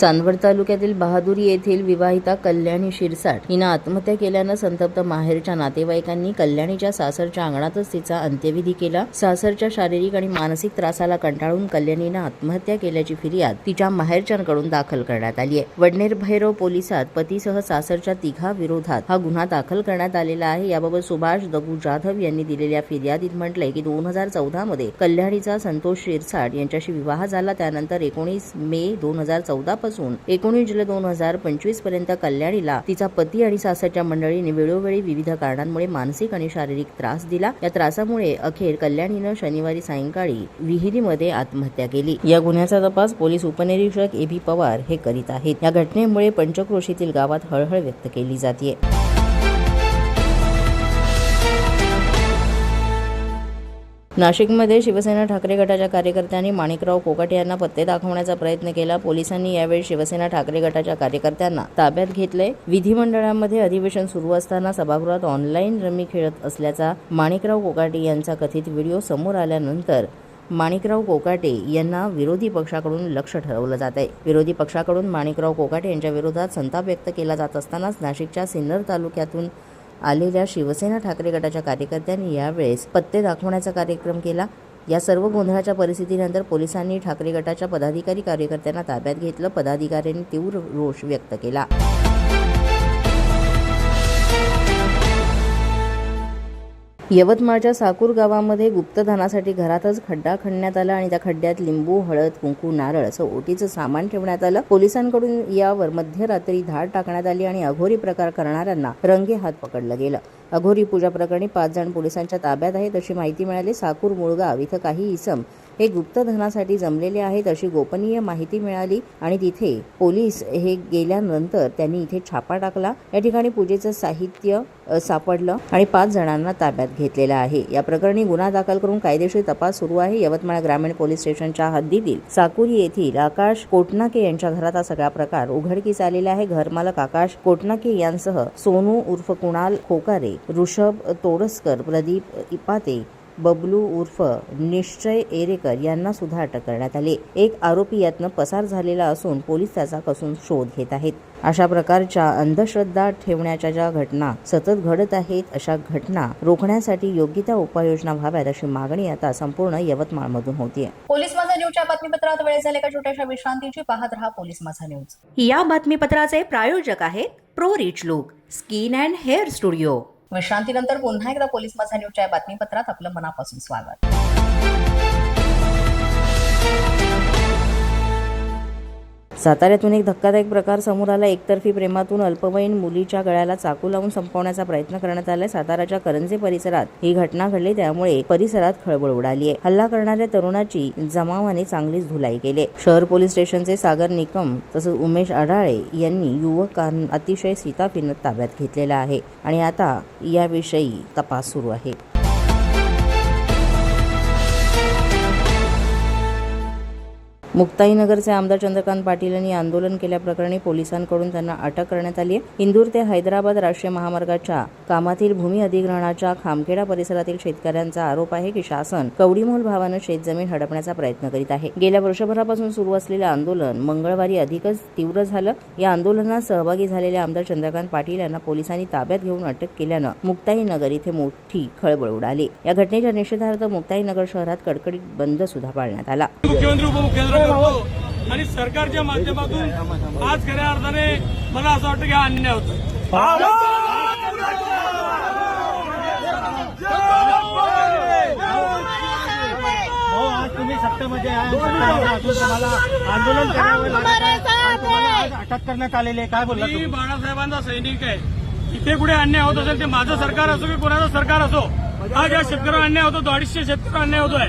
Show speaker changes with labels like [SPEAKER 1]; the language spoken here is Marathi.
[SPEAKER 1] चांदवड तालुक्यातील बहादुरी येथील विवाहिता कल्याणी शिरसाट हिनं आत्महत्या केल्यानं संतप्त माहेरच्या नातेवाईकांनी कल्याणीच्या सासरच्या अंगणातच तिचा अंत्यविधी केला. सासरच्या शारीरिक आणि मानसिक त्रासाला कंटाळून कल्याणीनं आत्महत्या केल्याची फिर्याद तिच्या माहेरच्यांकडून दाखल करण्यात आली आहे वडनेर भैरव पोलिसात पतीसह सासरच्या तिघा विरोधात हा गुन्हा दाखल करण्यात आलेला आहे. याबाबत सुभाष दगू जाधव यांनी दिलेल्या फिर्यादीत म्हटलंय की दोन हजार चौदा मध्ये कल्याणीचा संतोष शिरसाट यांच्याशी विवाह झाला. त्यानंतर एकोणीस मे दोन हजार चौदा पासून एकोणीस जुलै दोन हजार पंचवीसपर्यंत कल्याणीला तिचा पती आणि सासरच्या मंडळीने वेळोवेळी विविध कारणांमुळे मानसिक आणि शारीरिक त्रास दिला. या त्रासामुळे अखेर कल्याणीनं शनिवारी सायंकाळी विहिरीमध्ये आत्महत्या केली. या गुन्ह्याचा तपास पोलीस उपनिरीक्षक ए बी पवार हे करीत आहेत. या घटनेमुळे पंचक्रोशीतील गावात हळहळ व्यक्त केली जाते नाशिकमध्ये शिवसेना ठाकरे गटाच्या कार्यकर्त्यांनी माणिकराव कोकाटे यांना पत्ते दाखवण्याचा प्रयत्न केला. पोलिसांनी यावेळी शिवसेना ठाकरे गटाच्या कार्यकर्त्यांना ताब्यात घेतले. विधिमंडळामध्ये अधिवेशन सुरू असताना सभागृहात ऑनलाईन रमी खेळत असल्याचा माणिकराव कोकाटे यांचा कथित व्हिडिओ समोर आल्यानंतर माणिकराव कोकाटे यांना विरोधी पक्षाकडून लक्ष ठरवलं जात आहे विरोधी पक्षाकडून माणिकराव कोकाटे यांच्या विरोधात संताप व्यक्त केला जात असतानाच नाशिकच्या सिन्नर तालुक्यातून आलेल्या शिवसेना ठाकरे गटाच्या कार्यकर्त्यांनी यावेळेस पत्ते दाखवण्याचा कार्यक्रम केला. या सर्व गोंधळाच्या परिस्थितीनंतर पोलिसांनी ठाकरे गटाच्या पदाधिकारी कार्यकर्त्यांना ताब्यात घेतलं. पदाधिकाऱ्यांनी तीव्र रोष व्यक्त केला. यवतमाळच्या साकूर गावामध्ये गुप्तधनासाठी घरातच खड्डा खणण्यात आला आणि त्या खड्ड्यात लिंबू हळद कुंकू नारळ असं ओटीचं सामान ठेवण्यात आलं. पोलिसांकडून यावर मध्यरात्री धाड टाकण्यात आली आणि अघोरी प्रकार करणाऱ्यांना रंगे हात पकडलं गेलं. अघोरी पूजा प्रकरणी पाच जण पोलिसांच्या ताब्यात आहेत अशी माहिती मिळाली. साकूर मुळगाव इथं काही इसम हे गुप्तधनासाठी जमलेले आहेत अशी गोपनीय माहिती मिळाली आणि तिथे पोलीस हे गेल्यानंतर त्यांनी इथे छापा टाकला. या ठिकाणी पूजेचं साहित्य सापडलं आणि पाच जणांना ताब्यात घेतलेलं आहे. या प्रकरणी गुन्हा दाखल करून कायदेशीर तपास सुरू आहे. यवतमाळ ग्रामीण पोलीस स्टेशनच्या हद्दीतील साकुरी येथील आकाश कोटनाके यांच्या घरात हा सगळा प्रकार उघडकीस आलेला आहे. घरमालक आकाश कोटनाके यांसह सोनू उर्फ कुणाल खोकारे ऋषभ तोडसकर प्रदीप इपाते बबलू उर्फ निश्चय एरेकर यांना सुद्धा अटक करण्यात आली. एक आरोपी यातनं पसार झालेला असून पोलीस त्याचा कसून शोध घेत आहेत. अशा प्रकारच्या अंधश्रद्धा ठेवण्याच्या ज्या घटना सतत घडत आहेत अशा घटना रोखण्यासाठी योग्य त्या उपाययोजना व्हाव्यात अशी मागणी आता संपूर्ण यवतमाळमधून होतीये.
[SPEAKER 2] पोलीस माझा न्यूजच्या बातमीपत्रात वेळ झाले का? छोट्याशा विश्रांतीची पाहत रहा पोलीस माझा न्यूज.
[SPEAKER 3] या बातमीपत्राचे प्रायोजक आहेत pro rich look skin and hair studio.
[SPEAKER 2] विश्रांतीनंतर पुन्हा एकदा पोलीस माझा न्यूजच्या बातमीपत्रात आपलं मनापासून स्वागत.
[SPEAKER 1] साताऱ्यातून एक धक्कादायक प्रकार समोर आला. एकतर्फी प्रेमातून अल्पवयीन मुलीच्या गळ्याला चाकू लावून संपवण्याचा प्रयत्न करण्यात आलाय साताराच्या करंजे परिसरात ही घटना घडली त्यामुळे परिसरात खळबळ उडाली आहे हल्ला करणाऱ्या तरुणाची जमावाने चांगलीच धुलाई केली. शहर पोलीस स्टेशनचे सागर निकम तसंच उमेश अढाळे यांनी युवक अतिशय सीताफिनत ताब्यात घेतलेला आहे. आणि आता याविषयी तपास सुरू आहे. मुक्ताईनगरचे आमदार चंद्रकांत पाटील यांनी आंदोलन केल्याप्रकरणी पोलिसांकडून त्यांना अटक करण्यात आली आहे इंदूर ते हैदराबाद राष्ट्रीय महामार्गाच्या कामातील भूमी अधिग्रहणाच्या खामखेडा परिसरातील शेतकऱ्यांचा आरोप आहे की शासन कवडीमोल भावानं शेतजमीन हडपण्याचा प्रयत्न करीत आहे. गेल्या वर्षभरापासून सुरू असलेलं आंदोलन मंगळवारी अधिकच तीव्र झालं. या आंदोलनात सहभागी झालेल्या आमदार चंद्रकांत पाटील यांना पोलिसांनी ताब्यात घेऊन अटक केल्यानं मुक्ताईनगर इथे मोठी खळबळ उडाली. या घटनेच्या निषेधार्थ मुक्ताईनगर शहरात कडकडीत बंद सुद्धा पाळण्यात आला.
[SPEAKER 4] मुख्यमंत्री करतो आणि सरकारच्या माध्यमातून आज खऱ्या अर्थाने मला असं वाटतं की हा अन्याय होतो
[SPEAKER 5] हो आज तुम्ही सत्तेमध्ये तुम्हाला आंदोलन करावं आज अटक करण्यात आलेली आहे. काय बोलला
[SPEAKER 4] मी बाळासाहेबांचा सैनिक आहे. इथे कुठे अन्याय होत असेल ते माझं सरकार असो की कोणाचं सरकार असो हा ज्या शेतकऱ्यांवर अन्याय होतो तो अडीचशे शेतकऱ्यांवर अन्याय होतोय.